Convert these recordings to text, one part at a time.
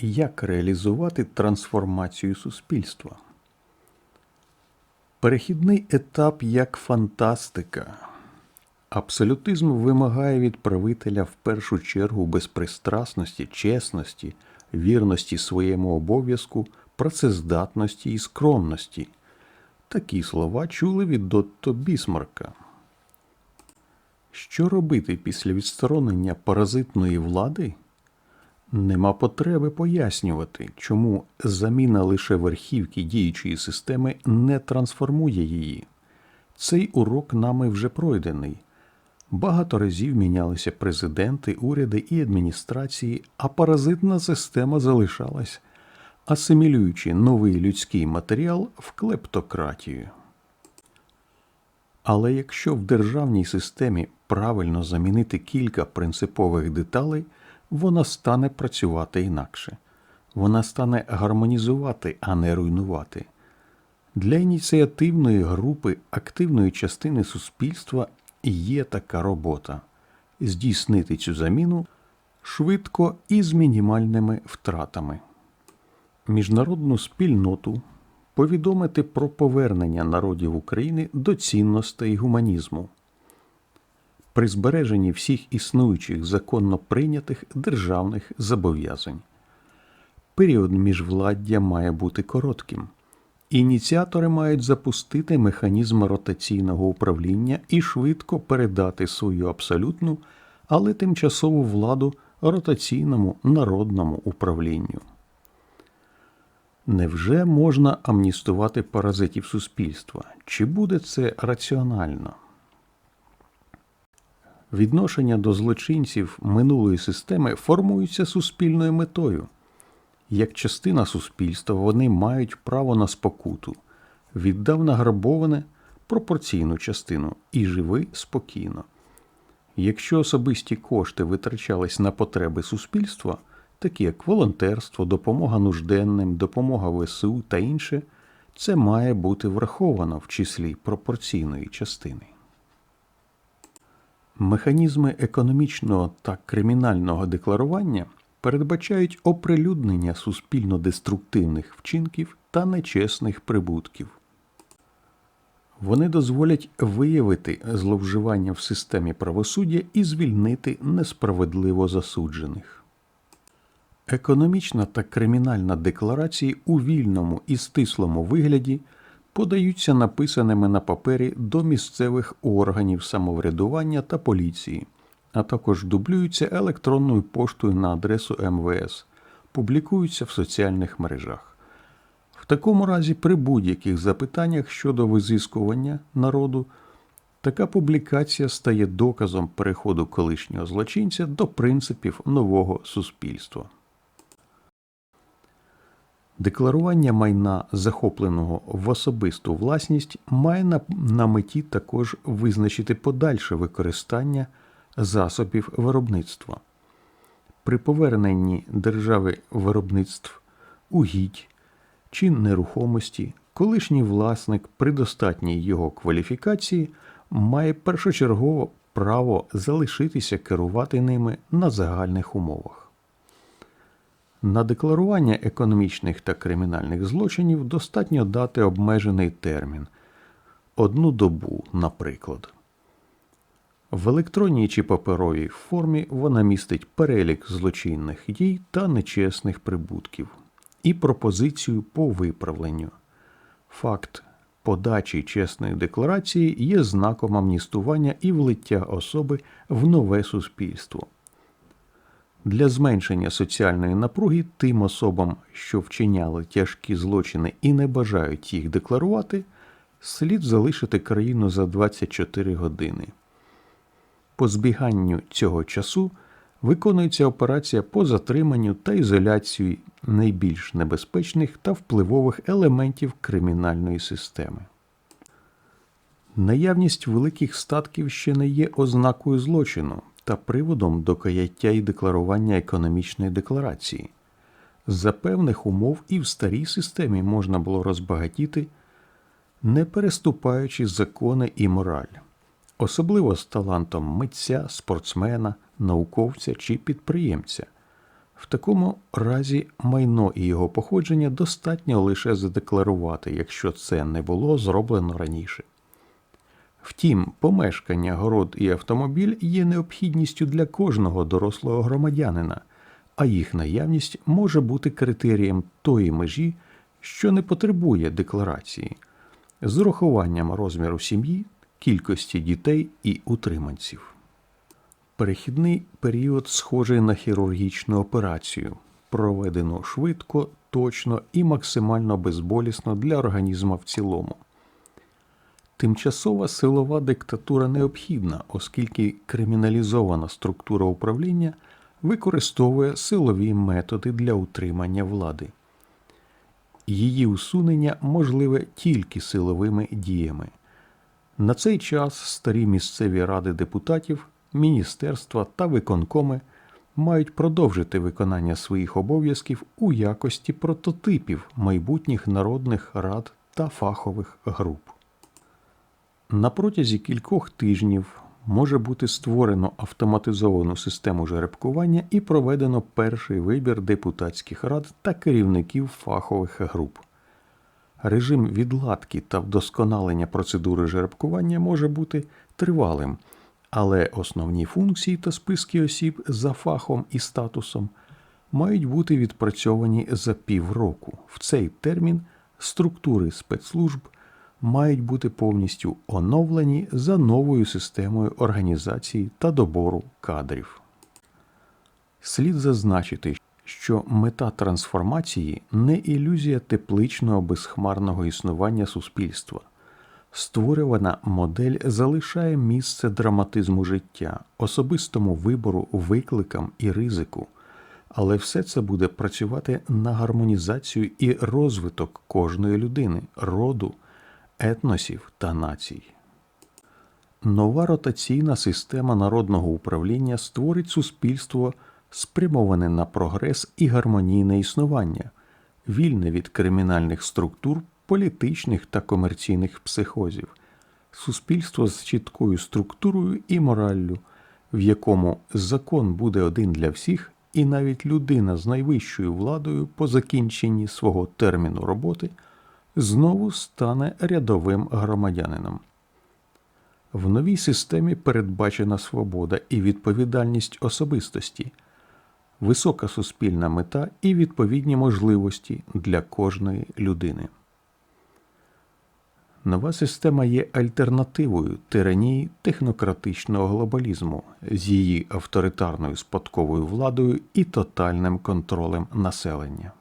Як реалізувати трансформацію суспільства? Перехідний етап як фантастика. Абсолютизм вимагає від правителя в першу чергу безпристрасності, чесності, вірності своєму обов'язку, працездатності і скромності. Такі слова чули від Дотто Бісмарка. Що робити після відсторонення паразитної влади? Нема потреби пояснювати, чому заміна лише верхівки діючої системи не трансформує її. Цей урок нами вже пройдений. Багато разів мінялися президенти, уряди і адміністрації, а паразитна система залишалась, асимілюючи новий людський матеріал в клептократію. Але якщо в державній системі правильно замінити кілька принципових деталей, вона стане працювати інакше. Вона стане гармонізувати, а не руйнувати. Для ініціативної групи активної частини суспільства є така робота здійснити цю заміну швидко і з мінімальними втратами. Міжнародну спільноту повідомити про повернення народів України до цінностей гуманізму при збереженні всіх існуючих законно прийнятих державних зобов'язань. Період міжвладдя має бути коротким. Ініціатори мають запустити механізм ротаційного управління і швидко передати свою абсолютну, але тимчасову владу ротаційному народному управлінню. Невже можна амністувати паразитів суспільства? Чи буде це раціонально? Відношення до злочинців минулої системи формуються суспільною метою. Як частина суспільства вони мають право на спокуту, віддав награбоване пропорційну частину і живи спокійно. Якщо особисті кошти витрачались на потреби суспільства, такі як волонтерство, допомога нужденним, допомога ВСУ та інше, це має бути враховано в числі пропорційної частини. Механізми економічного та кримінального декларування передбачають оприлюднення суспільно деструктивних вчинків та нечесних прибутків. Вони дозволять виявити зловживання в системі правосуддя і звільнити несправедливо засуджених. Економічна та кримінальна декларації у вільному і стислому вигляді подаються написаними на папері до місцевих органів самоврядування та поліції, а також дублюються електронною поштою на адресу МВС, публікуються в соціальних мережах. В такому разі, при будь-яких запитаннях щодо визискування народу, така публікація стає доказом переходу колишнього злочинця до принципів нового суспільства. Декларування майна, захопленого в особисту власність, має на, на меті також визначити подальше використання засобів виробництва. При поверненні держави виробництв угідь чи нерухомості колишній власник при достатній його кваліфікації має першочергово право залишитися керувати ними на загальних умовах. На декларування економічних та кримінальних злочинів достатньо дати обмежений термін одну добу, наприклад. В електронній чи паперовій формі вона містить перелік злочинних дій та нечесних прибутків і пропозицію по виправленню. Факт подачі чесної декларації є знаком амністування і влиття особи в нове суспільство. Для зменшення соціальної напруги тим особам, що вчиняли тяжкі злочини і не бажають їх декларувати, слід залишити країну за 24 години. По збіганню цього часу виконується операція по затриманню та ізоляції найбільш небезпечних та впливових елементів кримінальної системи. Наявність великих статків ще не є ознакою злочину та приводом до каяття і декларування економічної декларації. За певних умов і в старій системі можна було розбагатіти, не переступаючи закони і мораль, особливо з талантом митця, спортсмена, науковця чи підприємця. В такому разі майно і його походження достатньо лише задекларувати, якщо це не було зроблено раніше. Втім, помешкання, город і автомобіль є необхідністю для кожного дорослого громадянина, а їх наявність може бути критерієм тої межі, що не потребує декларації, з урахуванням розміру сім'ї, кількості дітей і утриманців. Перехідний період схожий на хірургічну операцію, проведену швидко, точно і максимально безболісно для організму в цілому. Тимчасова силова диктатура необхідна, оскільки криміналізована структура управління використовує силові методи для утримання влади. Її усунення можливе тільки силовими діями. На цей час старі місцеві ради депутатів, міністерства та виконкоми мають продовжити виконання своїх обов'язків у якості прототипів майбутніх народних рад та фахових груп. На протязі кількох тижнів може бути створено автоматизовану систему жеребкування і проведено перший вибір депутатських рад та керівників фахових груп. Режим відладки та вдосконалення процедури жеребкування може бути тривалим, але основні функції та списки осіб за фахом і статусом мають бути відпрацьовані за півроку. В цей термін структури спецслужб мають бути повністю оновлені за новою системою організації та добору кадрів. Слід зазначити, що мета трансформації не ілюзія тепличного безхмарного існування суспільства. Створювана модель залишає місце драматизму життя, особистому вибору, викликам і ризику, але все це буде працювати на гармонізацію і розвиток кожної людини, роду, етносів та націй. Нова ротаційна система народного управління створить суспільство, спрямоване на прогрес і гармонійне існування, вільне від кримінальних структур, політичних та комерційних психозів, суспільство з чіткою структурою і мораллю, в якому закон буде один для всіх, і навіть людина з найвищою владою по закінченні свого терміну роботи знову стане рядовим громадянином. В новій системі передбачена свобода і відповідальність особистості, висока суспільна мета і відповідні можливості для кожної людини. Нова система є альтернативою тиранії технократичного глобалізму з її авторитарною спадковою владою і тотальним контролем населення.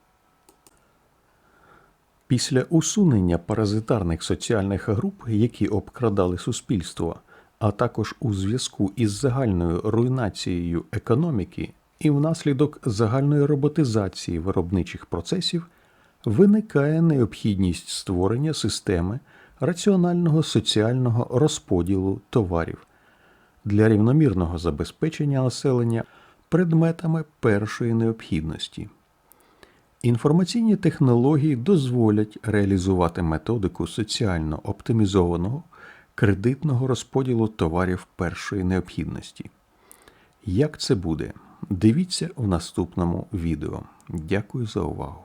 Після усунення паразитарних соціальних груп, які обкрадали суспільство, а також у зв'язку із загальною руйнацією економіки і внаслідок загальної роботизації виробничих процесів, виникає необхідність створення системи раціонального соціального розподілу товарів для рівномірного забезпечення населення предметами першої необхідності. Інформаційні технології дозволять реалізувати методику соціально оптимізованого кредитного розподілу товарів першої необхідності. Як це буде? Дивіться в наступному відео. Дякую за увагу!